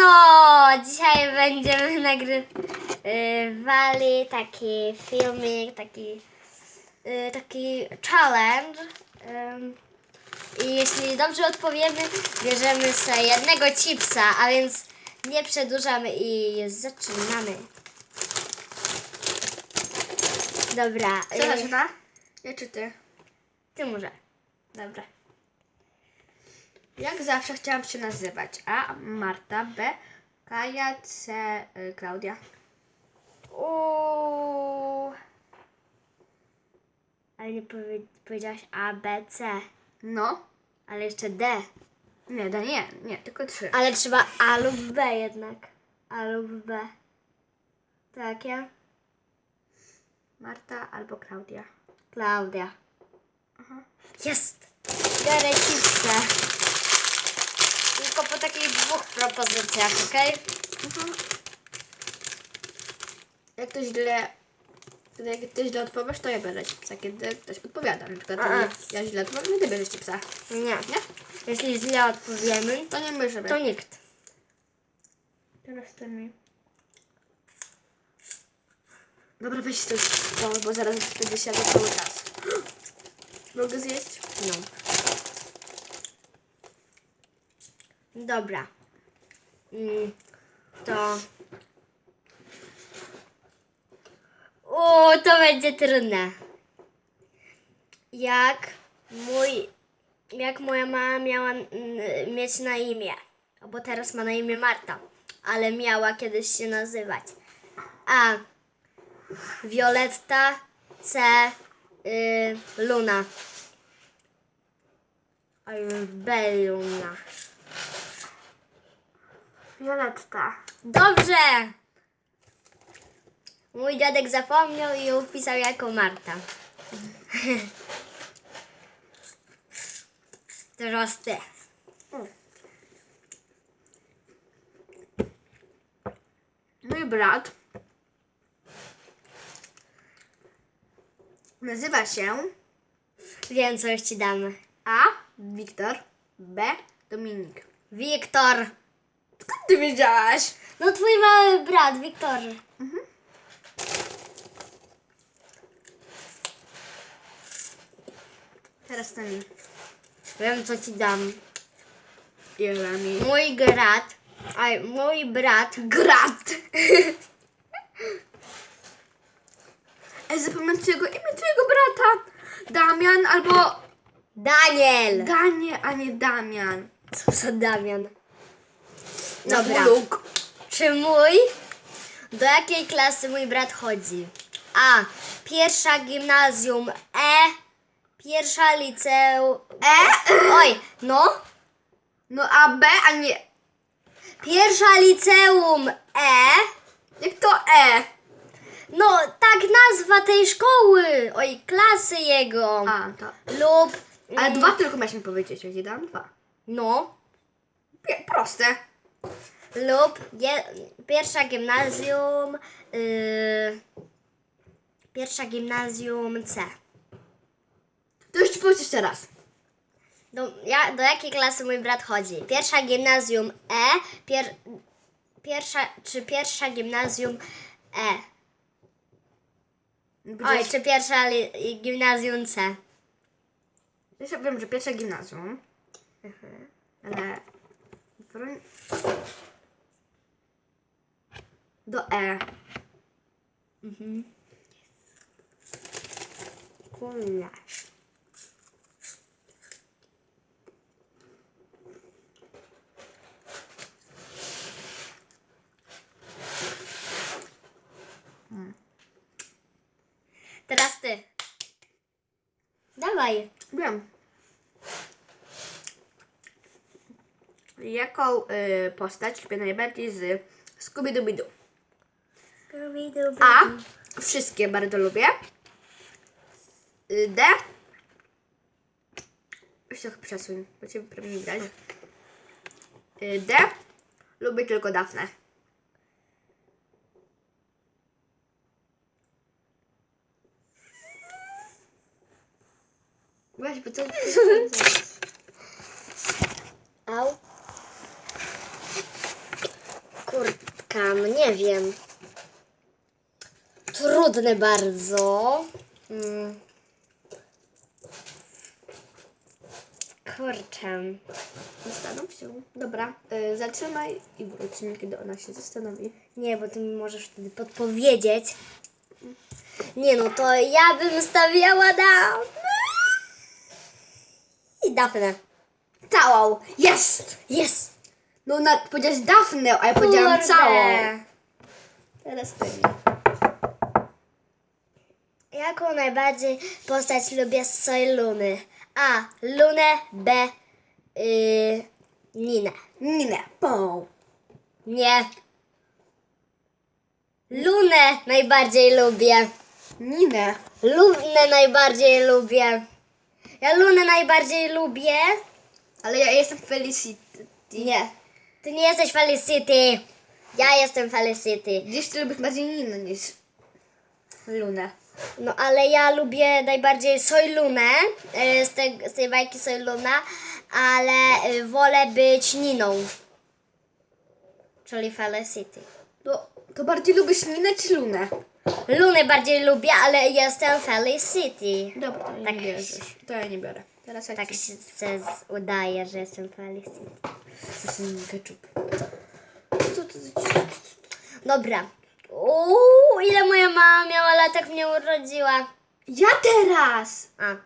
Siemano! Dzisiaj będziemy nagrywali taki filmik, taki, y, taki challenge. I jeśli dobrze odpowiemy, bierzemy sobie jednego chipsa, a więc nie przedłużamy i zaczynamy. Dobra. Kto zaczyna? Ja czy ty? Ty może. Dobra. Jak zawsze chciałam się nazywać. A. Marta. B. Kaja. C. Y, Klaudia. Uuu. Ale nie powie- powiedziałaś A, B, C. No. Ale jeszcze D. Nie, da nie, nie, tylko trzy. Ale trzeba A lub B jednak. A lub B. Tak, ja? Marta albo Klaudia. Klaudia. Aha. Jest! Chipsę. Tylko po takich dwóch propozycjach, okej? Mhm. Jak ktoś źle... Kiedy jak ty źle odpowiesz, to ja biorę chipsa. Kiedy ktoś odpowiada, na przykład ja źle odpowiem, to ty bierzesz chipsa. Nie. Nie? Jeśli źle odpowiemy, To nie my, żeby. to nikt. Teraz ty mi. Dobra, weź to, bo, bo zaraz będzie siadł cały czas. Mogę zjeść? No. Dobra. Mm, to. O, to będzie trudne. Jak mój. Jak moja mama miała mm, mieć na imię? Bo teraz ma na imię Marta, ale miała kiedyś się nazywać. A. Violetta. C. Y, Luna. Beluna. Violetta. Dobrze! Mój dziadek zapomniał i ją wpisał jako Marta. Teraz ty. Mój brat nazywa się Wiem, co już ci damy. A. Wiktor. B. Dominik. Wiktor. Skąd ty wiedziałaś? No twój mały brat, Wiktor. Teraz to mi. Wiem, co ci dam. Ile mi? Mój brat. Aj, mój brat. Grat! Ej, zapomniałam twojego imię, twojego brata. Damian albo Daniel. Danie, a nie Damian. Co za Damian? Na Dobra. Buluk. Czy mój? Do jakiej klasy mój brat chodzi? A. Pierwsza gimnazjum. E. Pierwsza liceum. E? Oj, no. No a B, a nie... Pierwsza liceum. E. Jak to E? No, tak nazwa tej szkoły. Oj, klasy jego. A, to... Lub. Ale mm, dwa tylko miałeś mi powiedzieć, ja ci dam dwa. No. Pie- Proste. Lub pierwsza gimnazjum. Yy, pierwsza gimnazjum C. To już ci powiedz jeszcze raz. Do, ja, do jakiej klasy mój brat chodzi? Pierwsza gimnazjum E, pier, pierwsza, czy pierwsza gimnazjum E? Oj, czy pierwsza li, gimnazjum C? Ja wiem, że pierwsze gimnazjum. Ale... Do E. Mhm. Kula. Teraz ty. Dawaj. Wiem. Jaką y, postać lubię najbardziej z Scooby-Dooby-Doo? A. Wszystkie bardzo lubię. Y, D. Weź trochę przesuń, bo cię prawie nie widać. Y, D. Lubię tylko Dafne. Weź, bo to... Au. Jaka? No nie wiem. Trudne bardzo. Mm. Kurczę. Zastanów się. Dobra, y, zatrzymaj i wrócimy, kiedy ona się zastanowi. Nie, bo ty mi możesz wtedy podpowiedzieć. Nie no, to ja bym stawiała na... I Dafne. Całą! Jest! Jest! No, na, powiedziałeś Dafnę, a ja powiedziałam Kurde. całą. Teraz ty. Jaką najbardziej postać lubię z Soy Luny? A. Lunę. B. Yy, Ninę. Ninę. Pą. Nie. Lunę najbardziej lubię. Ninę. Lunę najbardziej lubię. Ja Lunę najbardziej lubię. Ale ja jestem Felicity. Nie. Ty nie jesteś Felicity. Ja jestem Felicity. Gdzieś ty lubisz bardziej Ninę niż Lunę. No ale ja lubię najbardziej Soy Lunę. y, Z, tej- z tej bajki Soy Luna. Ale y, wolę być Niną. Czyli Felicity. To, to bardziej lubisz Ninę czy Lunę? Lunę bardziej lubię, ale jestem Felicity. Dobra, to ja Tak nie bierzesz. To ja nie biorę. Teraz jak Tak tak. się udaje, że jestem Felicity. Zasygnij ketchup. Co to za Dobra. Uuu, ile moja mama miała lat, jak mnie urodziła? Ja teraz! A,